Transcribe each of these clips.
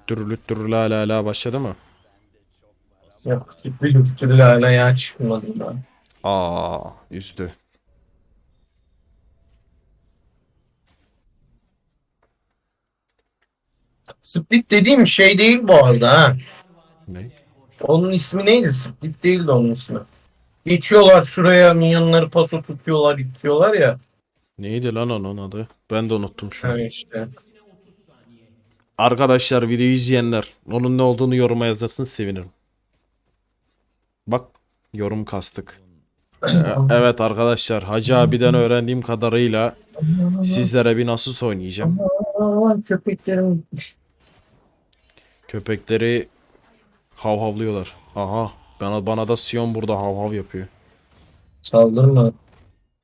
Lüttür lüttür la la la başladı mı? Yok bir lüktürü hala ya çıkmadı da. Aa üzdü. Split dediğim şey değil bu arada ha. Ne? Onun ismi neydi? Split değildi onun ismi. Geçiyorlar şuraya minyonları paso tutuyorlar, itiyorlar ya. Neydi lan onun adı? Ben de unuttum şu an. Ha işte. Arkadaşlar videoyu izleyenler onun ne olduğunu yoruma yazarsanız sevinirim. Bak yorum kastık. Evet arkadaşlar Hacı abiden öğrendiğim kadarıyla sizlere bir nasıl oynayacağım. Gitmiş. Köpekleri havhavlıyorlar. Aha bana, bana da Sion burada havhav yapıyor. Saldırma.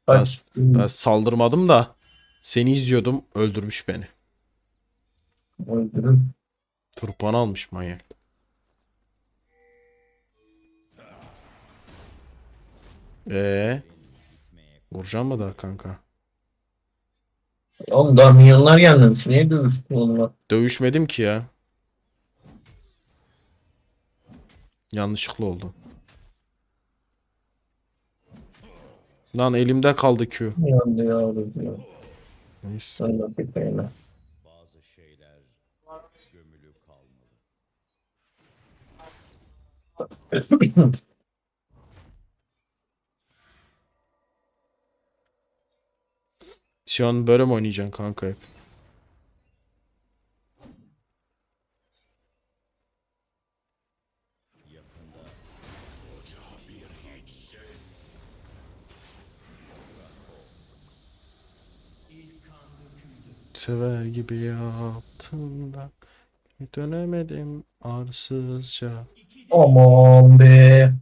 Kaç. Ben saldırmadım da seni izliyordum öldürmüş beni. Öldürün. Turpan almış manyak. Ee, vuracağım mı daha kanka? Oğlum daha minyonlar gelmemiş. Niye dövüştün onunla? Dövüşmedim ki ya. Yanlışlıkla oldu. Lan elimde kaldı Q. Yandı yavrucuğum. Neyse. Sen Şu an böyle mi oynayacaksın kanka hep? Sever gibi yaptım da dönemedim arsızca. Aman be.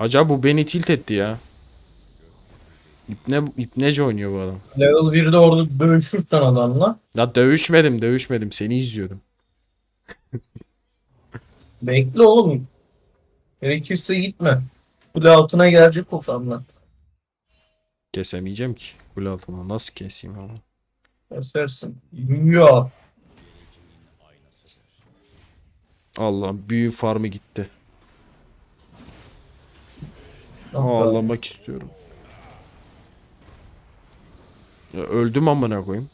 Acaba bu beni tilt etti ya. İpne, ipnece oynuyor bu adam. Level 1'de orada dövüşürsen adamla. Ya dövüşmedim dövüşmedim seni izliyordum. Bekle oğlum. Gerekirse gitme. Kule altına gelecek o falan. Kesemeyeceğim ki. Kule altına nasıl keseyim ama. Kesersin. Ya. Allah büyü farmı gitti. Ağlamak istiyorum. Ya öldüm amına koyayım.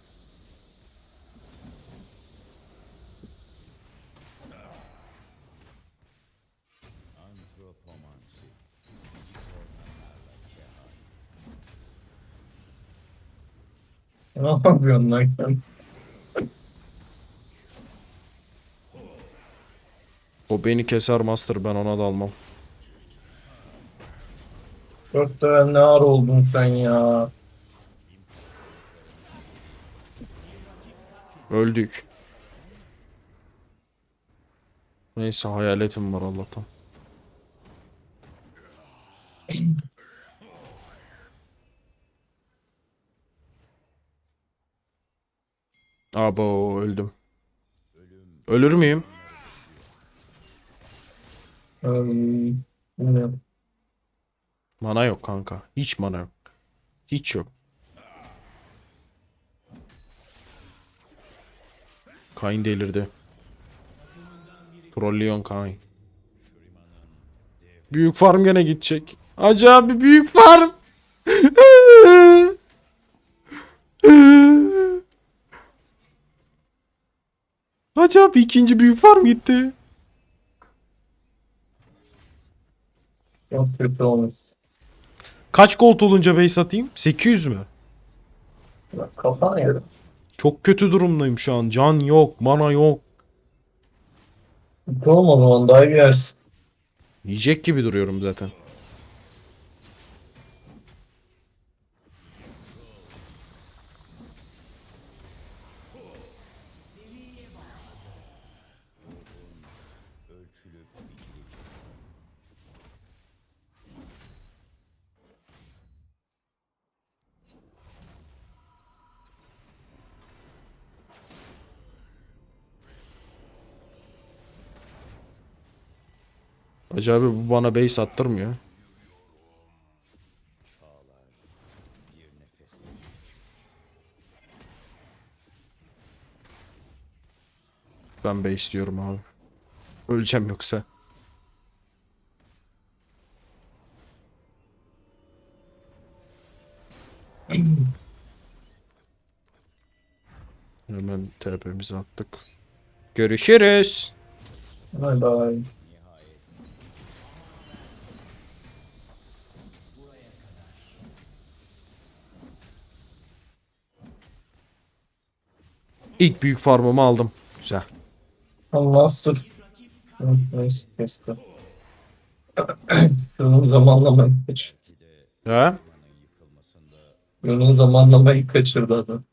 Ne yapıyorsun lan O beni keser master ben ona da almam. Çok da ne ağır oldun sen ya. Öldük. Neyse hayaletim var Allah'tan. Abo öldüm. Ölür müyüm? Bilmiyorum. Mana yok kanka. Hiç mana yok. Hiç yok. Kain delirdi. Trollüyon Kain. Büyük farm gene gidecek. Hacı abi büyük farm. Hacı abi ikinci büyük farm gitti. Çok kötü olmuş. Kaç gold olunca base atayım? 800 mü? Kafana yedim. Çok kötü durumdayım şu an. Can yok, mana yok. Olma o zaman daha bir yersin. Yiyecek gibi duruyorum zaten. Hacı abi bu bana base attırmıyor. Ben base istiyorum abi. Öleceğim yoksa. Hemen TP'mizi attık. Görüşürüz. Bay bay. İlk büyük farmımı aldım. Güzel. Master. Hı, Neyse kesti. Şunun zamanlamayı kaçırdı. He? Şunun zamanlamayı kaçırdı adam.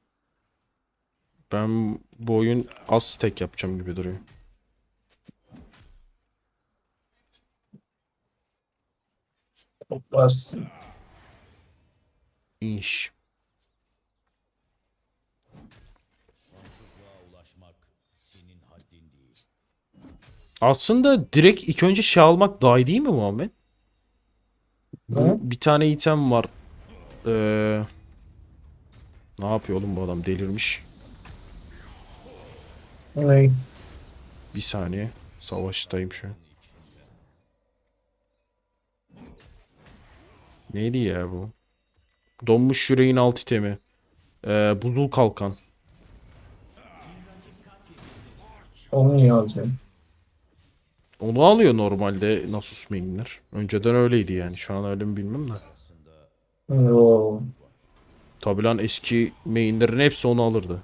Ben bu oyun az tek yapacağım gibi duruyor. Toplarsın. İş. Sonsuzluğa ulaşmak senin haddin değil. Aslında direkt ilk önce şey almak daha iyi değil mi Muhammed? Bu bir tane item var. Ee, ne yapıyor oğlum bu adam delirmiş. Ne? Bir saniye. Savaştayım şu an. Neydi ya bu? Donmuş yüreğin alt itemi. Ee, buzul kalkan. Onu niye alacaksın? Onu alıyor normalde Nasus mainler. Önceden öyleydi yani. Şu an öyle mi bilmem de. Tabi lan eski mainlerin hepsi onu alırdı.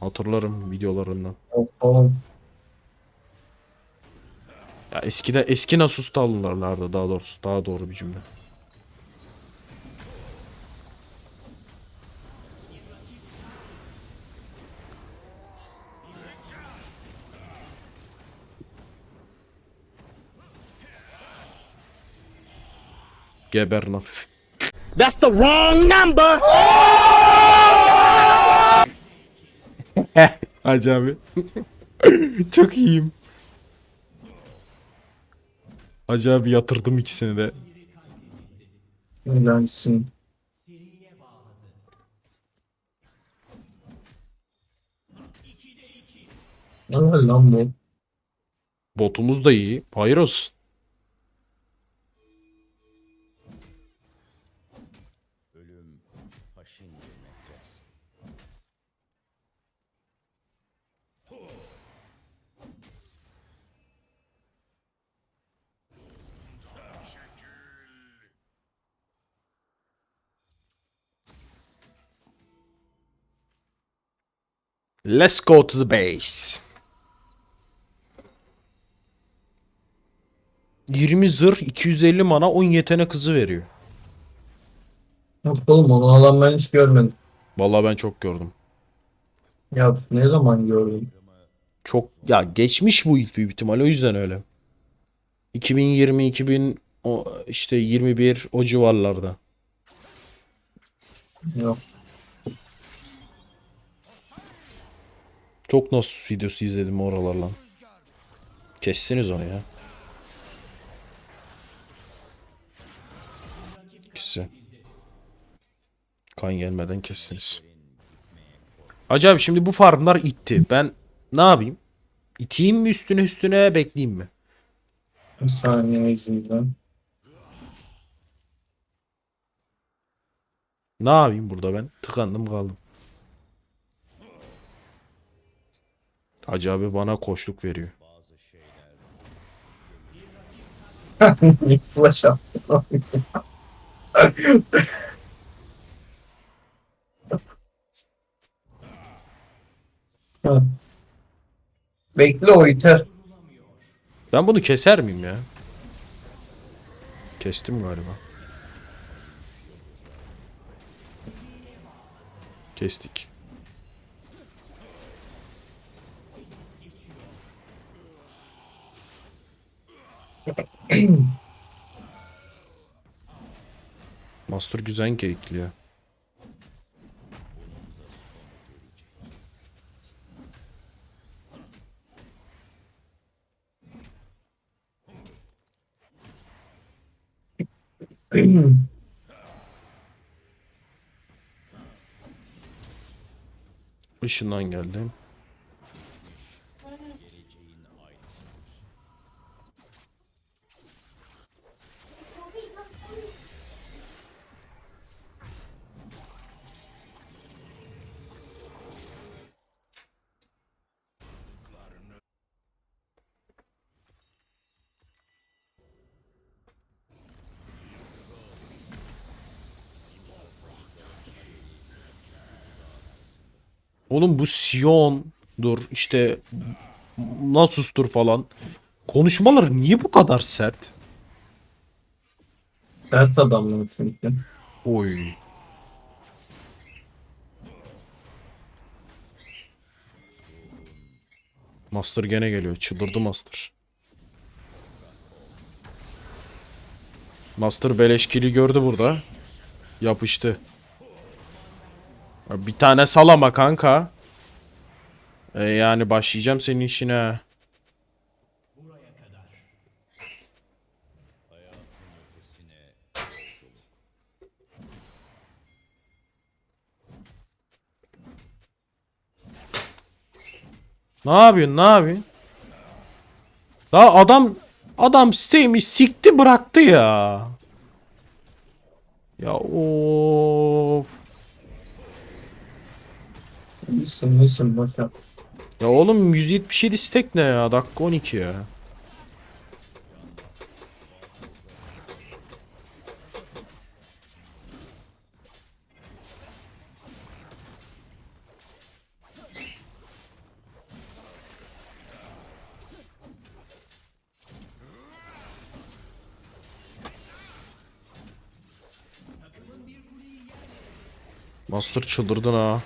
Hatırlarım videolarından. Yok oğlum. Ya eskide eski Nasus'ta alırlardı daha doğrusu. Daha doğru bir cümle. Geber lan. That's the wrong number. Hacı abi. Çok iyiyim. Hacı abi yatırdım ikisini de. Öğrensin. Ne var lan bu? Botumuz da iyi. Hayır Let's go to the base. 20 zırh, 250 mana, 10 yetenek hızı veriyor. Yok oğlum onu alan ben hiç görmedim. Vallahi ben çok gördüm. Ya ne zaman gördüm? Çok ya geçmiş bu ilk büyük ihtimal o yüzden öyle. 2020 2000 o işte 21 o civarlarda. Yok. Çok Nasus videosu izledim oralarla. Kestiniz onu ya. Güzel. Kan gelmeden kestiniz. Acaba şimdi bu farmlar itti. Ben ne yapayım? İteyim mi üstüne üstüne bekleyeyim mi? Bir saniye yüzünden. Ne yapayım burada ben? Tıkandım kaldım. Hacı abi bana koşluk veriyor. Flash attı. Bekle o iter. Ben bunu keser miyim ya? Kestim galiba. Kestik. Master güzel keyifli ya. Işından geldi. Oğlum bu Sion'dur işte Nasus'tur falan. Konuşmaları niye bu kadar sert? Sert adamlar çünkü. Oy. Master gene geliyor. Çıldırdı Master. Master beleşkili gördü burada. Yapıştı. Bir tane salama kanka. E yani başlayacağım senin işine. Ne yapıyorsun? Ne yapıyorsun? Daha adam adam siteyi sikti bıraktı ya. Ya of. İyisin iyisin boşa. Ya oğlum 177 stek ne ya? Dakika 12 ya. Master çıldırdın ha.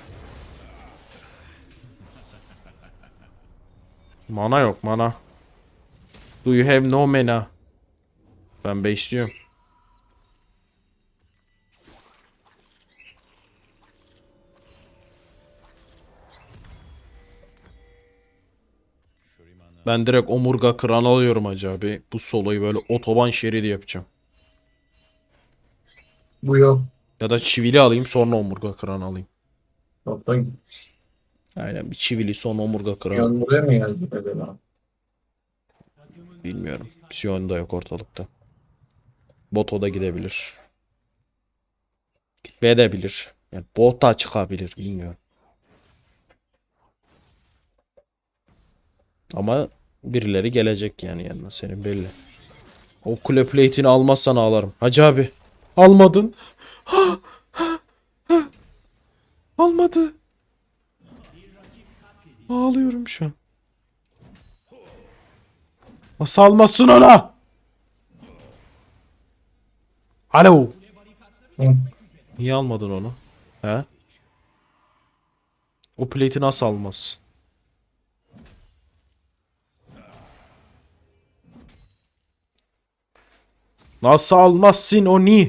Mana yok mana. Do you have no mana? Ben besliyorum. Ben direkt omurga kıran alıyorum acaba. Bu soloyu böyle otoban şeridi yapacağım. Bu yok. Ya da çivili alayım sonra omurga kıran alayım. Toptan gitmiş. Aynen bir çivili sonra omurga kıran. Yan buraya mı geldi acaba? Bilmiyorum. Sion da yok ortalıkta. Boto da gidebilir. Gitmeye de bilir. Yani bot da çıkabilir. Bilmiyorum. Ama birileri gelecek yani yanına senin belli. O kule plate'ini almazsan ağlarım. Hacı abi. Almadın. Almadı. Ağlıyorum şu an. Nasıl almazsın ona? Alo. Hı. Niye almadın onu? He? O plate'i nasıl almazsın? Nasıl almazsın onu?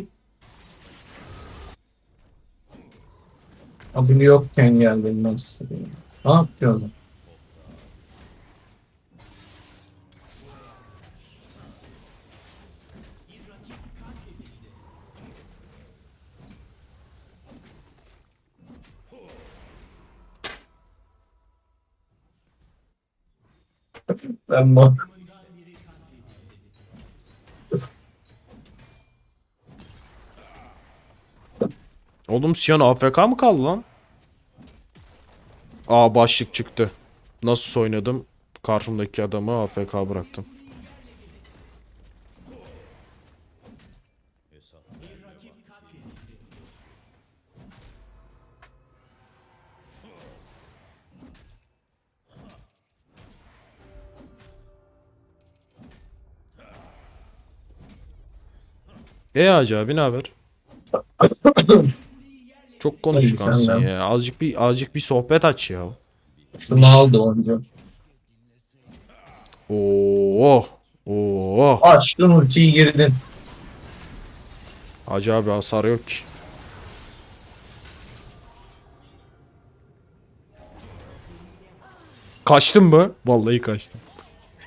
Abi yokken geldim size. Ne yapıyorsun? Ben bak. Oğlum Sion AFK mı kaldı lan? Aa başlık çıktı. Nasıl oynadım? Karşımdaki adamı AFK bıraktım. E Hacı abi ne haber? Çok konuşkansın ya. Azıcık bir azıcık bir sohbet aç ya. Şunu aldı onca. Oo. Oo. Açtın ultiyi girdin. Hacı abi hasar yok ki. Kaçtın mı? Vallahi kaçtım.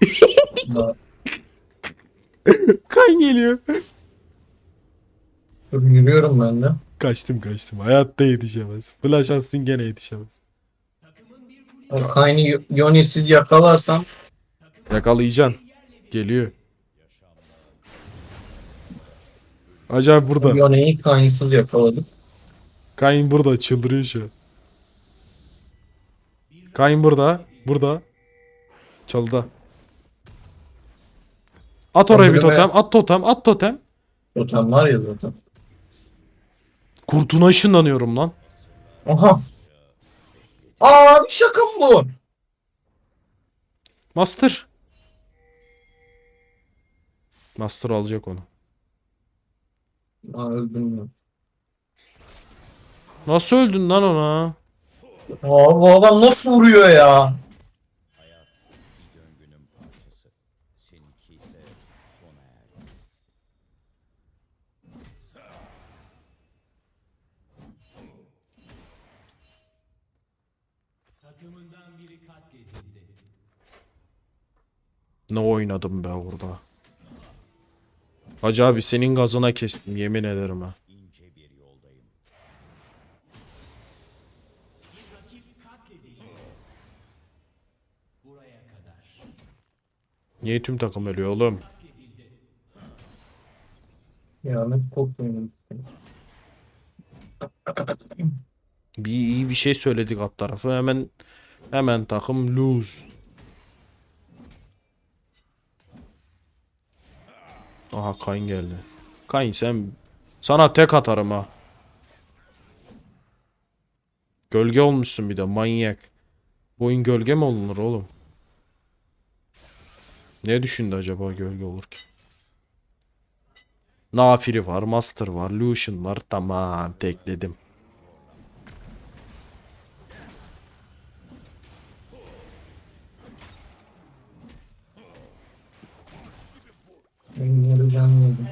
Kan geliyor. Dur yürüyorum ben de. Kaçtım kaçtım. Hayatta yetişemez. Flash atsın gene yetişemez. Kayn'i Yoni'siz yakalarsam Yakalayacaksın. Geliyor. Abi burada. Yoni'yi Kayn'sız yakaladık. Kayn burada çıldırıyor şu an. Kayn burada. Burada. Çalıda. At oraya bir totem. At totem. At totem. Totem var ya zaten. Kurtuna ışınlanıyorum lan. Aha. Aa bir şaka mı bu? Master. Master alacak onu. Aa öldüm ben. Nasıl öldün lan ona? Aa bu adam nasıl vuruyor ya? Ne oynadım be orada. Hacı abi senin gazına kestim yemin ederim ha. Niye tüm takım ölüyor oğlum? Ya ne korkmuyorum. Bir iyi bir şey söyledik alt tarafı hemen hemen takım lose. Aha Kayn geldi. Kayn sen sana tek atarım ha. Gölge olmuşsun bir de manyak. Bu oyun gölge mi olunur oğlum? Ne düşündü acaba gölge olurken? Nafiri var, Master var, Lucian var. Tamam tekledim. Ben yarı can yedim.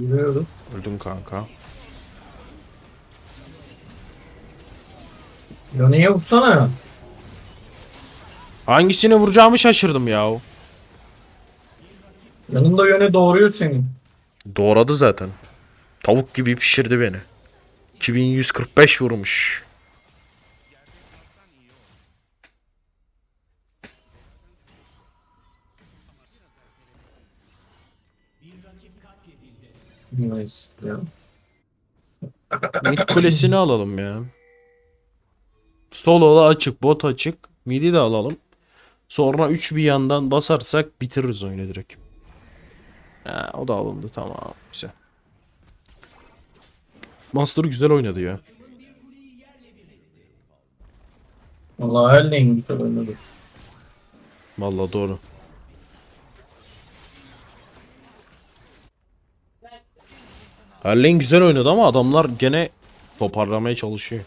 Yürüyoruz. Öldüm kanka. Ya neye vursana? Hangisini vuracağımı şaşırdım ya. Yanında yöne doğuruyor seni. Doğradı zaten. Tavuk gibi pişirdi beni. 2145 vurmuş. Nice ya. Mid kulesini alalım ya. Solo da açık, bot açık. Mid'i de alalım. Sonra 3 bir yandan basarsak bitiririz oyunu direkt. Ha, o da alındı tamam güzel. Master güzel oynadı ya. Vallahi her neyin güzel oynadı. Vallahi doğru. Erlen güzel oynadı ama adamlar gene toparlamaya çalışıyor.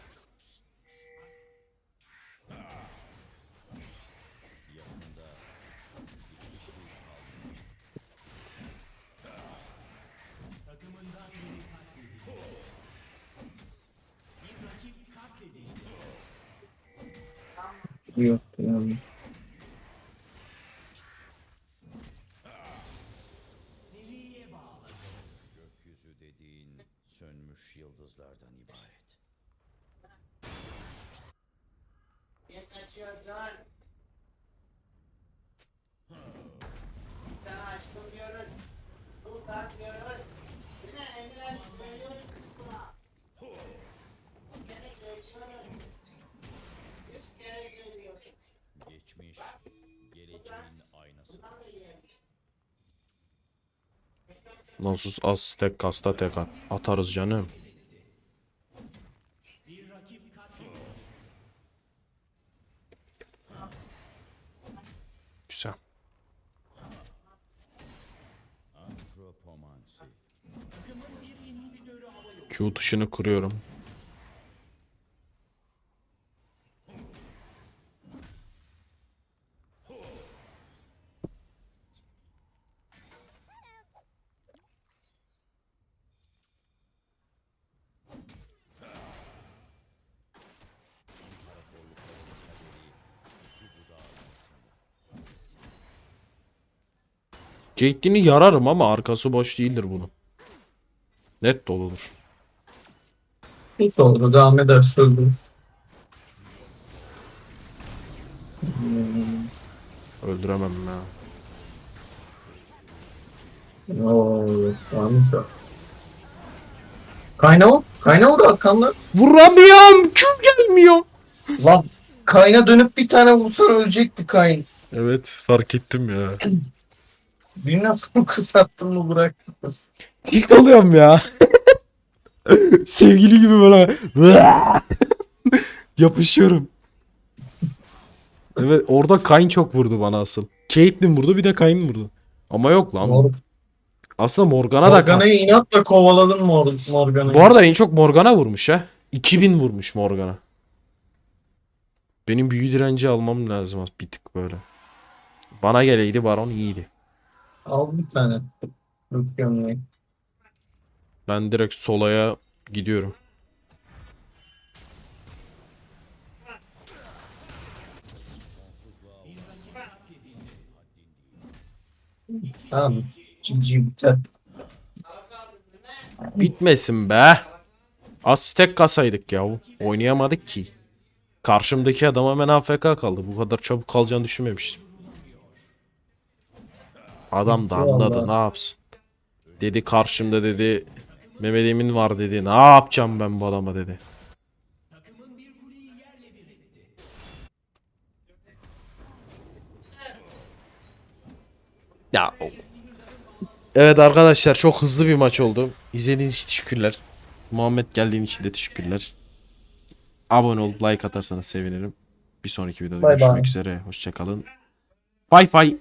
Yok yani. Gökyüzü dediğin sönmüş yıldızlardan ibaret. Geçmiş Nasus az tek kasta tek at. Atarız canım. Güzel. Q tuşunu kuruyorum. Caitlyn'i yararım ama arkası boş değildir bunun. Net doludur. Bu sonra devam ederse öldürürüz. Hmm. Öldüremem ya. Oo, yok. Varmış o. Kaynağı da arkamda. Vuramıyorum. Q gelmiyor. Lan Kayna dönüp bir tane vursan ölecekti Kayn. Evet fark ettim ya. Birine fokus attın mı bırakmaz. Tilt oluyorum ya. Sevgili gibi böyle yapışıyorum. Evet orada Kayn çok vurdu bana asıl. Caitlyn vurdu bir de Kayn vurdu. Ama yok lan. Mor- Aslında Morgana da kas. Morgana'yı inatla kovaladın Mor Morgana'yı. Bu arada en çok Morgana vurmuş ha. 2000 vurmuş Morgana. Benim büyü direnci almam lazım az bir tık böyle. Bana geleydi Baron iyiydi. Al bir tane. Yok gömleği. Ben direkt solaya gidiyorum. Tamam. GG biter. Bitmesin be. Az tek kasaydık ya. Oynayamadık ki. Karşımdaki adam hemen AFK kaldı. Bu kadar çabuk kalacağını düşünmemiştim. Adam da anladı Vallahi. ne yapsın. Dedi karşımda dedi Mehmet Emin var dedi. Ne yapacağım ben bu adama dedi. Ya Evet arkadaşlar çok hızlı bir maç oldu. İzlediğiniz için teşekkürler. Muhammed geldiğin için de teşekkürler. Abone olup like atarsanız sevinirim. Bir sonraki videoda bay. görüşmek üzere. Hoşçakalın. Bye bye.